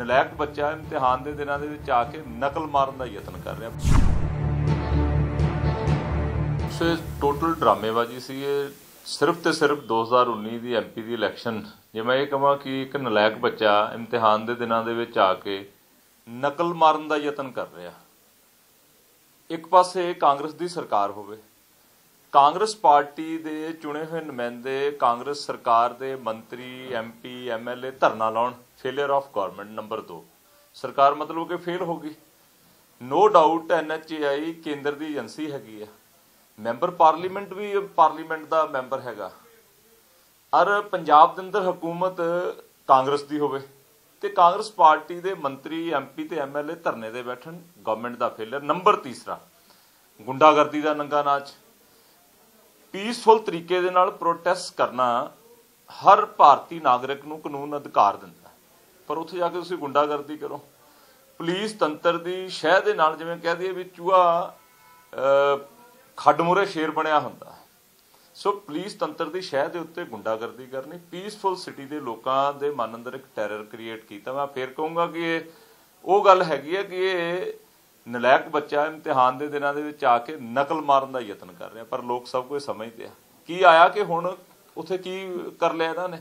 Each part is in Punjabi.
ਨਲਾਇਕ ਬੱਚਾ ਇਮਤਿਹਾਨ ਦੇ ਦਿਨਾਂ ਦੇ ਵਿੱਚ ਆ ਕੇ ਨਕਲ ਮਾਰਨ ਦਾ ਯਤਨ ਕਰ ਰਿਹਾ। ਸੋ ਟੋਟਲ ਡਰਾਮੇਬਾਜ਼ੀ ਸੀ। ਇਹ ਸਿਰਫ ਤੇ ਸਿਰਫ 2019 ਦੀ ਐਮਪੀ ਦੀ ਇਲੈਕਸ਼ਨ ਜੇ ਮੈਂ ਇਹ ਕਹਾਂ ਕਿ ਇੱਕ ਨਲਾਇਕ ਬੱਚਾ ਇਮਤਿਹਾਨ ਦੇ ਦਿਨਾਂ ਦੇ ਵਿੱਚ ਆ ਕੇ ਨਕਲ ਮਾਰਨ ਦਾ ਯਤਨ ਕਰ ਰਿਹਾ। ਇੱਕ ਪਾਸੇ ਕਾਂਗਰਸ ਦੀ ਸਰਕਾਰ ਹੋਵੇ ਕਾਂਗਰਸ ਪਾਰਟੀ ਦੇ ਚੁਣੇ ਹੋਏ ਨੁਮਾਇੰਦੇ ਕਾਂਗਰਸ ਸਰਕਾਰ ਦੇ ਮੰਤਰੀ ਐਮਪੀ ਐਮਐਲਏ ਧਰਨਾ ਲਾਉਣ ਫੇਲਿਅਰ ਆਫ ਗਵਰਨਮੈਂਟ ਨੰਬਰ 2 ਸਰਕਾਰ ਮਤਲਬ ਕਿ ਫੇਲ ਹੋ ਗਈ। ਨੋ ਡਾਊਟ ਐਨਐਚਏਆਈ ਕੇਂਦਰ ਦੀ ਏਜੰਸੀ ਹੈਗੀ ਆ। ਮੈਂਬਰ ਪਾਰਲੀਮੈਂਟ ਵੀ, ਪਾਰਲੀਮੈਂਟ ਦਾ ਮੈਂਬਰ ਹੈਗਾ। ਅਰ ਪੰਜਾਬ ਦੇ ਅੰਦਰ ਹਕੂਮਤ ਕਾਂਗਰਸ ਦੀ ਹੋਵੇ ਤੇ ਕਾਂਗਰਸ ਪਾਰਟੀ ਦੇ ਮੰਤਰੀ ਐਮਪੀ ਤੇ ਐਮਐਲਏ ਧਰਨੇ ਤੇ ਬੈਠਣ ਗਵਰਨਮੈਂਟ ਦਾ ਫੇਲਿਅਰ ਨੰਬਰ ਤੀਸਰਾ, ਗੁੰਡਾਗਰਦੀ ਦਾ ਨੰਗਾ ਨਾਚ। ਪੀਸਫੁਲ ਤਰੀਕੇ ਦੇ ਨਾਲ ਪ੍ਰੋਟੈਸਟ ਕਰਨਾ ਹਰ ਭਾਰਤੀ ਨਾਗਰਿਕ ਨੂੰ ਕਾਨੂੰਨ ਅਧਿਕਾਰ ਦਿੰਦਾ ਪਰ ਉੱਥੇ ਜਾ ਕੇ ਤੁਸੀਂ ਗੁੰਡਾਗਰਦੀ ਕਰੋ। ਪੁਲਿਸ ਤੰਤਰ ਦੀ ਸ਼ਹਿ ਦੇ ਨਾਲ ਜਿਵੇਂ ਕਹਿ ਦਈਏ ਵੀ ਚੂਹਾ ਖੱਡ ਮੁਰੇ ਸ਼ੇਰ ਬਣਿਆ ਹੁੰਦਾ ਸੋ ਪੁਲਿਸ ਤੰਤਰ ਦੀ ਸ਼ਹਿ ਦੇ ਉੱਤੇ ਗੁੰਡਾਗਰਦੀ ਕਰਨੀ ਪੀਸਫੁਲ ਸਿਟੀ ਦੇ ਲੋਕਾਂ ਦੇ ਮਨ ਅੰਦਰ ਇੱਕ ਟੈਰਰ ਕ੍ਰੀਏਟ ਕੀਤਾ। ਮੈਂ ਫੇਰ ਕਹੂੰਗਾ ਕਿ ਇਹ ਉਹ ਗੱਲ ਹੈਗੀ ਹੈ ਕਿ ਇਹ ਨਲਾਇਕ ਬੱਚਾ ਇਮਤਿਹਾਨ ਦੇ ਦਿਨਾਂ ਦੇ ਵਿੱਚ ਆ ਕੇ ਨਕਲ ਮਾਰਨ ਦਾ ਯਤਨ ਕਰ ਰਿਹਾ, ਪਰ ਲੋਕ ਸਭ ਕੁਝ ਸਮਝਦੇ ਆ ਕੀ ਆਇਆ ਕਿ ਹੁਣ ਉੱਥੇ ਕੀ ਕਰ ਲਿਆ ਇਹਨਾਂ ਨੇ?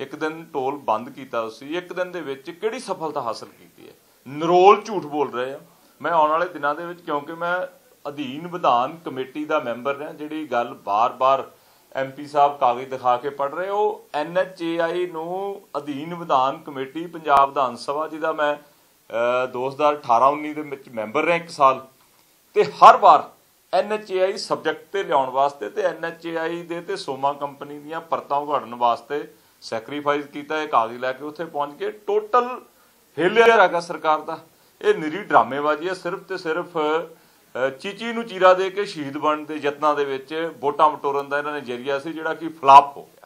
ਇੱਕ ਦਿਨ ਟੋਲ ਬੰਦ ਕੀਤਾ ਸੀ, ਇੱਕ ਦਿਨ ਦੇ ਵਿੱਚ ਕਿਹੜੀ ਸਫਲਤਾ ਹਾਸਲ ਕੀਤੀ ਹੈ? ਨਰੋਲ ਝੂਠ ਬੋਲ ਰਹੇ ਆ। ਮੈਂ ਆਉਣ ਵਾਲੇ ਦਿਨਾਂ ਦੇ ਵਿੱਚ, ਕਿਉਂਕਿ ਮੈਂ ਅਧੀਨ ਵਿਧਾਨ ਕਮੇਟੀ ਦਾ ਮੈਂਬਰ ਹਾਂ, ਜਿਹੜੀ ਗੱਲ ਬਾਰ-ਬਾਰ ਐਮਪੀ ਸਾਹਿਬ ਕਾਗਜ਼ ਦਿਖਾ ਕੇ ਪੜ ਰਹੇ, ਉਹ ਐਨਐਚਏਆਈ ਨੂੰ ਅਧੀਨ ਵਿਧਾਨ ਕਮੇਟੀ, ਪੰਜਾਬ ਵਿਧਾਨ ਸਭਾ, ਜਿਹਦਾ ਮੈਂ 2018-19 ਦੇ ਵਿੱਚ ਮੈਂਬਰ ਰਿਹਾ ਇੱਕ ਸਾਲ। ਤੇ ਹਰ ਵਾਰ ਐਨਐਚਏਆਈ ਸਬਜੈਕਟ ਤੇ ਲਿਆਉਣ ਵਾਸਤੇ ਤੇ ਐਨਐਚਏਆਈ ਦੇ ਤੇ ਸੋਮਾ ਕੰਪਨੀ ਦੀਆਂ ਪਰਤਾਂ ਉਘਾੜਨ ਵਾਸਤੇ ਸੈਕਰੀਫਾਈਸ ਕੀਤਾ, ਇਹ ਕਾਗਜ਼ ਲੈ ਕੇ ਉੱਥੇ ਪਹੁੰਚ ਕੇ ਟੋਟਲ ਫੇਲਿਅਰ ਹੈਗਾ ਸਰਕਾਰ ਦਾ। ਇਹ ਨਿਰੀ ਡਰਾਮੇਬਾਜ਼ੀ ਹੈ। ਸਿਰਫ ਤੇ ਸਿਰਫ ਚੀਚੀ ਨੂੰ ਚੀਰਾ ਦੇ ਕੇ ਸ਼ਹੀਦ ਬਣਨ ਦੇ ਯਤਨਾਂ ਦੇ ਵਿੱਚ ਵੋਟਾਂ ਵਟੋਰਨ ਦਾ ਇਹਨਾਂ ਨੇ ਜਰੀਆ ਸੀ, ਜਿਹੜਾ ਕਿ ਫਲਾਪ ਹੋ ਗਿਆ।